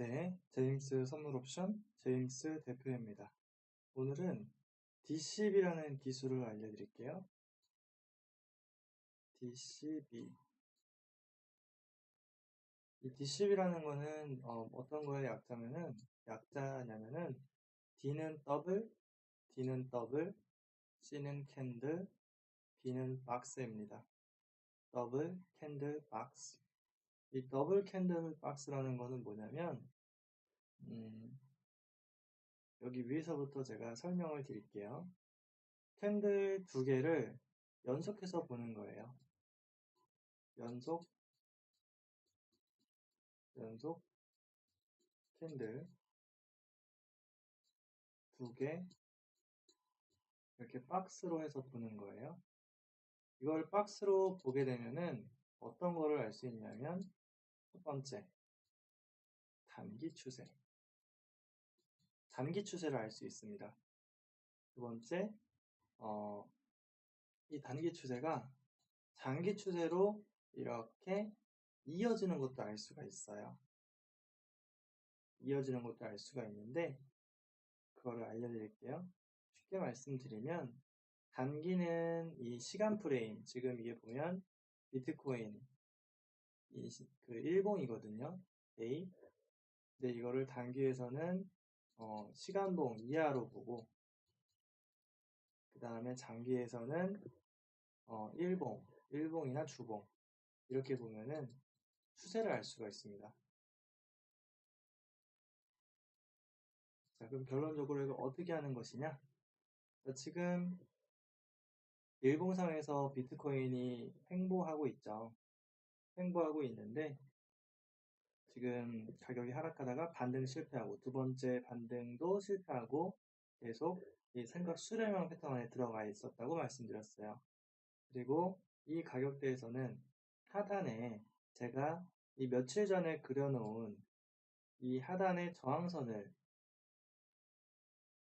네, 제임스 선물 옵션 제임스 대표입니다. 오늘은 DCB라는 기술을 알려드릴게요. DCB 이 DCB라는 거는 어, 떤 거의 약자면은 약자냐면은 D는 더블, D는 더블, C는 캔들, B는 박스입니다. 더블 캔들 박스 이 더블 캔들 박스라는 거는 뭐냐면 음, 여기 위에서부터 제가 설명을 드릴게요. 캔들 두 개를 연속해서 보는 거예요. 연속 연속 캔들 두 개 이렇게 박스로 해서 보는 거예요. 이걸 박스로 보게 되면은 어떤 거를 알 수 있냐면 첫 번째, 단기 추세. 단기 추세를 알 수 있습니다. 두 번째, 어, 이 단기 추세가 장기 추세로 이렇게 이어지는 것도 알 수가 있어요. 이어지는 것도 알 수가 있는데, 그거를 알려드릴게요. 쉽게 말씀드리면, 단기는 이 시간 프레임, 지금 이게 보면 비트코인 그 일봉이거든요. A. 근데 이거를 단기에서는 어, 시간봉 이하로 보고 그 다음에 장기에서는 어, 일봉, 일봉이나 주봉 이렇게 보면은 추세를 알 수가 있습니다. 자, 그럼 결론적으로 이거 어떻게 하는 것이냐? 자, 지금 일봉상에서 비트코인이 횡보하고 있죠. 횡보하고 있는데 지금 가격이 하락하다가 반등 실패하고 두 번째 반등도 실패하고 계속 이 삼각 수렴형 패턴 안에 들어가 있었다고 말씀드렸어요. 그리고 이 가격대에서는 하단에 제가 이 며칠 전에 그려놓은 이 하단의 저항선을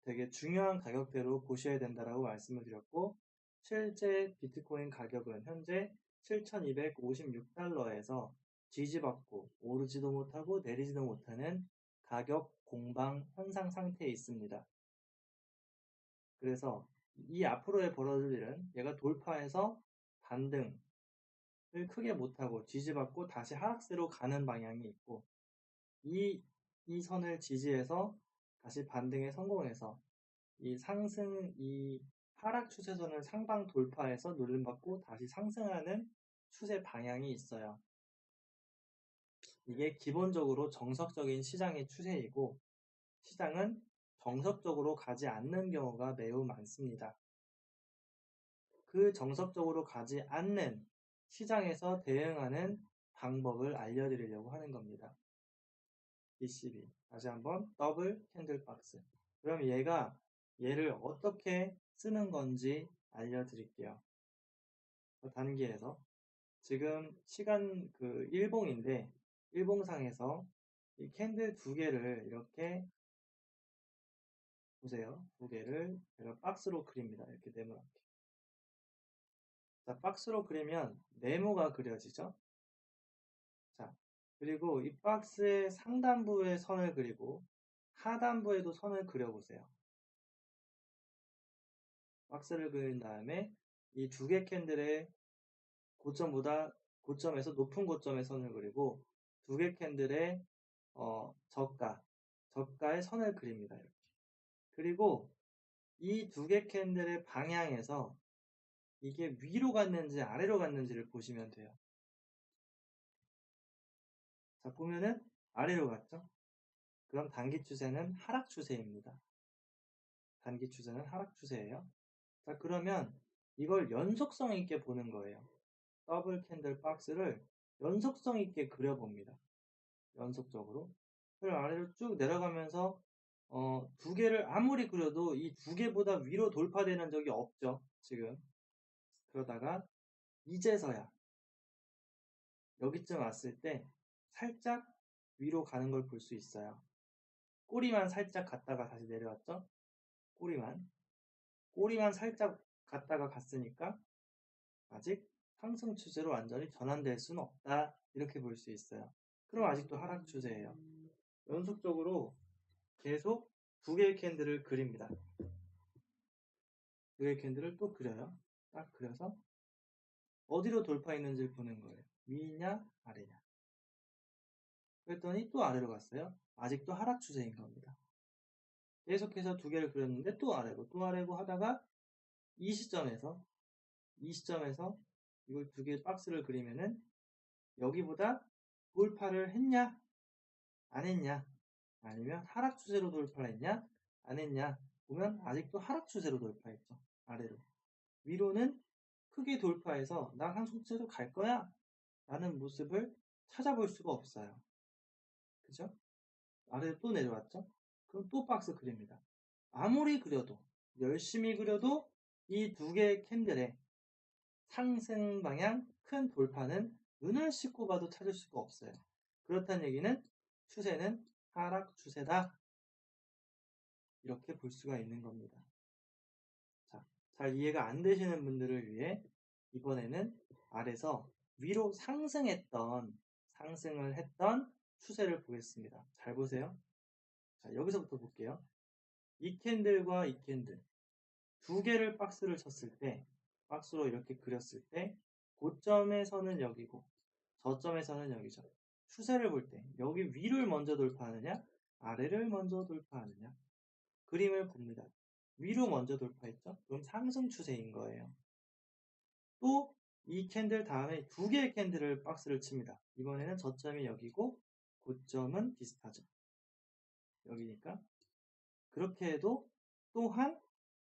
되게 중요한 가격대로 보셔야 된다라고 말씀을 드렸고 실제 비트코인 가격은 현재 7,256달러에서 지지받고 오르지도 못하고 내리지도 못하는 가격 공방 현상 상태에 있습니다. 그래서 이 앞으로의 벌어질 일은 얘가 돌파해서 반등을 크게 못하고 지지받고 다시 하락세로 가는 방향이 있고 이, 이 선을 지지해서 다시 반등에 성공해서 이 상승, 이 하락 추세선을 상방 돌파해서 누름받고 다시 상승하는 추세 방향이 있어요. 이게 기본적으로 정석적인 시장의 추세이고 시장은 정석적으로 가지 않는 경우가 매우 많습니다. 그 정석적으로 가지 않는 시장에서 대응하는 방법을 알려드리려고 하는 겁니다. BCB. 다시 한번 더블 캔들 박스. 그럼 얘가 얘를 어떻게 쓰는 건지 알려드릴게요. 단계에서 지금 시간 그 일봉인데 일봉상에서 이 캔들 두 개를 이렇게 보세요. 두 개를 제가 박스로 그립니다. 이렇게 네모나게. 자, 박스로 그리면 네모가 그려지죠. 자, 그리고 이 박스의 상단부에 선을 그리고 하단부에도 선을 그려보세요. 박스를 그린 다음에 이 두 개 캔들의 고점보다 고점에서 높은 고점의 선을 그리고 두 개 캔들의 어, 저가, 저가의 선을 그립니다. 이렇게. 그리고 이 두 개 캔들의 방향에서 이게 위로 갔는지 아래로 갔는지를 보시면 돼요. 자, 보면은 아래로 갔죠? 그럼 단기 추세는 하락 추세입니다. 단기 추세는 하락 추세예요. 자, 그러면 이걸 연속성 있게 보는 거예요. 더블 캔들 박스를 연속성 있게 그려봅니다. 연속적으로. 그리고 아래로 쭉 내려가면서 어, 두 개를 아무리 그려도 이 두 개보다 위로 돌파되는 적이 없죠. 지금. 그러다가 이제서야 여기쯤 왔을 때 살짝 위로 가는 걸 볼 수 있어요. 꼬리만 살짝 갔다가 다시 내려왔죠? 꼬리만. 꼬리만 살짝 갔다가 갔으니까 아직 상승 추세로 완전히 전환될 수는 없다. 이렇게 볼 수 있어요. 그럼 아직도 하락 추세예요. 연속적으로 계속 두 개의 캔들을 그립니다. 두 개의 캔들을 또 그려요. 딱 그려서 어디로 돌파했는지를 보는 거예요. 위냐 아래냐. 그랬더니 또 아래로 갔어요. 아직도 하락 추세인 겁니다. 계속해서 두 개를 그렸는데 또 아래로 또 아래로 하다가 이 시점에서 이 시점에서 이걸 두 개의 박스를 그리면은 여기보다 돌파를 했냐? 안 했냐? 아니면 하락 추세로 돌파했냐? 안 했냐? 보면 아직도 하락 추세로 돌파했죠 아래로. 위로는 크게 돌파해서 나 상승 추세로 갈 거야 라는 모습을 찾아볼 수가 없어요. 그죠? 아래로 또 내려왔죠 그럼 또 박스 그립니다 아무리 그려도 열심히 그려도 이 두 개의 캔들의 상승 방향 큰 돌파는 눈을 씻고 봐도 찾을 수가 없어요. 그렇다는 얘기는 추세는 하락 추세다. 이렇게 볼 수가 있는 겁니다. 자, 잘 이해가 안 되시는 분들을 위해 이번에는 아래서 위로 상승했던 상승을 했던 추세를 보겠습니다. 잘 보세요. 자, 여기서부터 볼게요. 이 캔들과 이 캔들 두 개를 박스를 쳤을 때 박스로 이렇게 그렸을 때 고점에서는 여기고 저점에서는 여기죠. 추세를 볼 때 여기 위를 먼저 돌파하느냐 아래를 먼저 돌파하느냐 그림을 봅니다. 위로 먼저 돌파했죠? 그럼 상승 추세인 거예요. 또 이 캔들 다음에 두 개의 캔들을 박스를 칩니다. 이번에는 저점이 여기고 고점은 비슷하죠. 여기니까 그렇게 해도 또한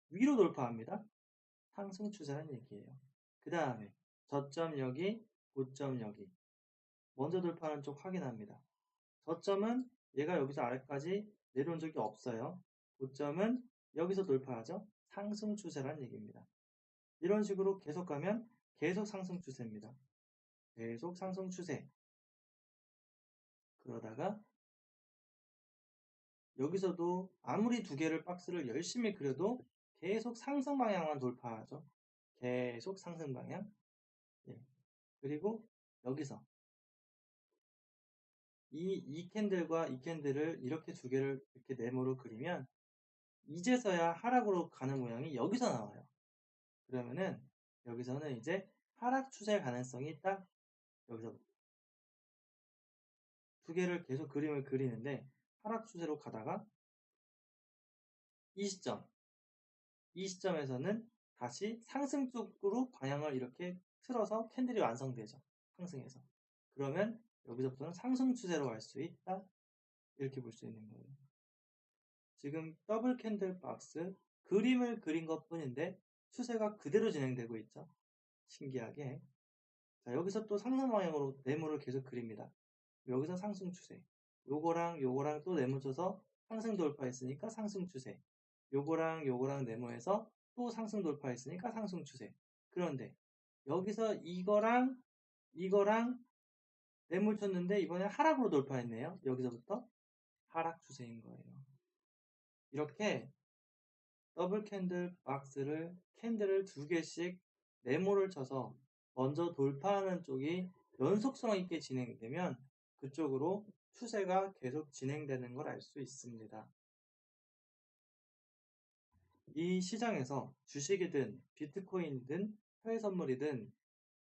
위로 돌파합니다. 상승 추세라는 얘기예요. 그 다음에 저점 여기, 고점 여기. 먼저 돌파하는 쪽 확인합니다. 저점은 얘가 여기서 아래까지 내려온 적이 없어요. 고점은 여기서 돌파하죠. 상승 추세라는 얘기입니다. 이런 식으로 계속 가면 계속 상승 추세입니다. 계속 상승 추세. 그러다가 여기서도 아무리 두 개를 박스를 열심히 그려도 계속 상승 방향만 돌파하죠. 계속 상승 방향. 예. 그리고 여기서 이, 이 캔들과 이 캔들을 이렇게 두 개를 이렇게 네모로 그리면 이제서야 하락으로 가는 모양이 여기서 나와요. 그러면은 여기서는 이제 하락 추세 가능성이 딱 여기서부터 두 개를 계속 그림을 그리는데 하락 추세로 가다가 이 시점 이 시점에서는 다시 상승 쪽으로 방향을 이렇게 틀어서 캔들이 완성되죠. 상승해서. 그러면 여기서부터는 상승 추세로 갈 수 있다. 이렇게 볼 수 있는 거예요. 지금 더블 캔들 박스 그림을 그린 것 뿐인데 추세가 그대로 진행되고 있죠. 신기하게. 자, 여기서 또 상승 방향으로 네모를 계속 그립니다. 여기서 상승 추세. 요거랑 요거랑 또 네모 쳐서 상승 돌파했으니까 상승 추세. 요거랑 요거랑 네모해서 또 상승 돌파했으니까 상승 추세. 그런데 여기서 이거랑 이거랑 네모 쳤는데 이번에 하락으로 돌파했네요. 여기서부터 하락 추세인 거예요. 이렇게 더블 캔들 박스를 캔들을 두 개씩 네모를 쳐서 먼저 돌파하는 쪽이 연속성 있게 진행되면 그쪽으로 추세가 계속 진행되는 걸 알 수 있습니다. 이 시장에서 주식이든 비트코인이든 해외 선물이든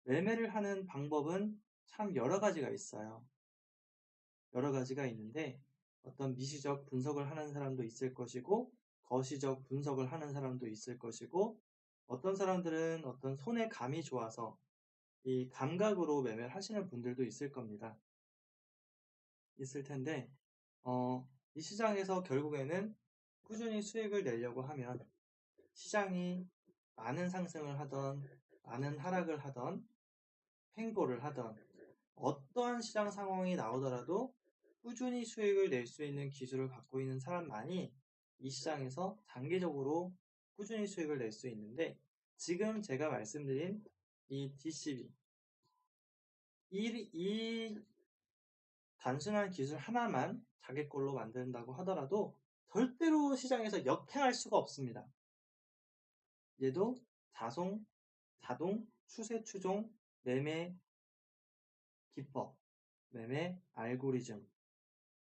매매를 하는 방법은 참 여러 가지가 있어요. 여러 가지가 있는데 어떤 미시적 분석을 하는 사람도 있을 것이고 거시적 분석을 하는 사람도 있을 것이고 어떤 사람들은 어떤 손의 감이 좋아서 이 감각으로 매매를 하시는 분들도 있을 겁니다. 있을 텐데 어, 이 시장에서 결국에는 꾸준히 수익을 내려고 하면 시장이 많은 상승을 하던 많은 하락을 하던 횡보를 하던 어떠한 시장 상황이 나오더라도 꾸준히 수익을 낼 수 있는 기술을 갖고 있는 사람만이 이 시장에서 장기적으로 꾸준히 수익을 낼 수 있는데 지금 제가 말씀드린 이 DCB 이, 이 단순한 기술 하나만 자기 걸로 만든다고 하더라도 절대로 시장에서 역행할 수가 없습니다. 얘도 자동, 자동, 추세 추종, 매매 기법, 매매 알고리즘,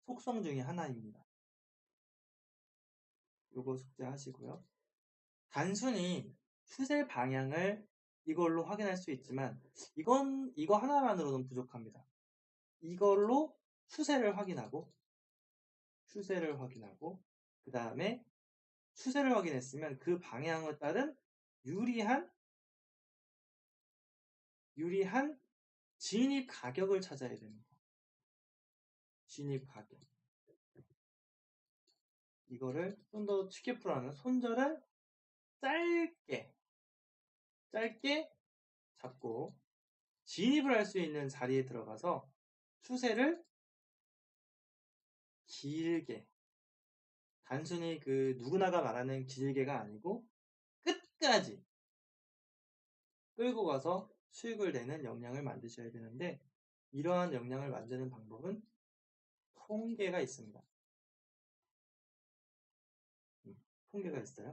속성 중에 하나입니다. 요거 숙제하시고요. 단순히 추세 방향을 이걸로 확인할 수 있지만 이건 이거 하나만으로는 부족합니다. 이걸로 추세를 확인하고 추세를 확인하고 그 다음에 추세를 확인했으면 그 방향에 따른 유리한 유리한 진입 가격을 찾아야 됩니다. 진입 가격. 이거를 좀 더 쉽게 풀어하면 손절을 짧게 짧게 잡고 진입을 할 수 있는 자리에 들어가서 추세를 길게 단순히 그 누구나가 말하는 길게가 아니고 끝까지 끌고 가서 수익을 내는 역량을 만드셔야 되는데 이러한 역량을 만드는 방법은 통계가 있습니다. 음, 통계가 있어요.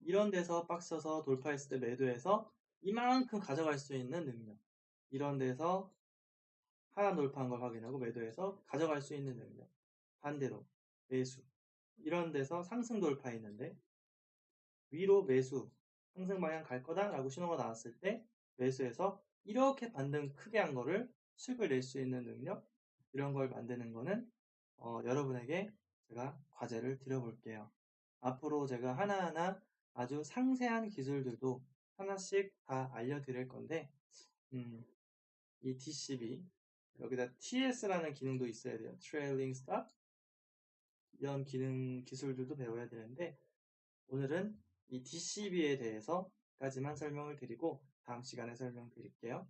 이런 데서 박스서 돌파했을 때 매도해서 이만큼 가져갈 수 있는 능력. 이런 데서 하나 돌파한 걸 확인하고 매도해서 가져갈 수 있는 능력. 반대로 매수. 이런 데서 상승 돌파했는데 위로 매수, 상승 방향 갈 거다라고 신호가 나왔을 때 매수해서 이렇게 반등 크게 한 거를 수익을 낼 수 있는 능력 이런 걸 만드는 거는 어, 여러분에게 제가 과제를 드려볼게요. 앞으로 제가 하나하나 아주 상세한 기술들도 하나씩 다 알려드릴 건데 음, 이 DCB 여기다 TS라는 기능도 있어야 돼요. Trailing Stop 이런 기능 기술들도 배워야 되는데 오늘은 이 DCB에 대해서까지만 설명을 드리고 다음 시간에 설명드릴게요.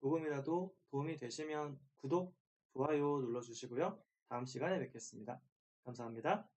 조금이라도 도움이 되시면 구독, 좋아요 눌러주시고요. 다음 시간에 뵙겠습니다. 감사합니다.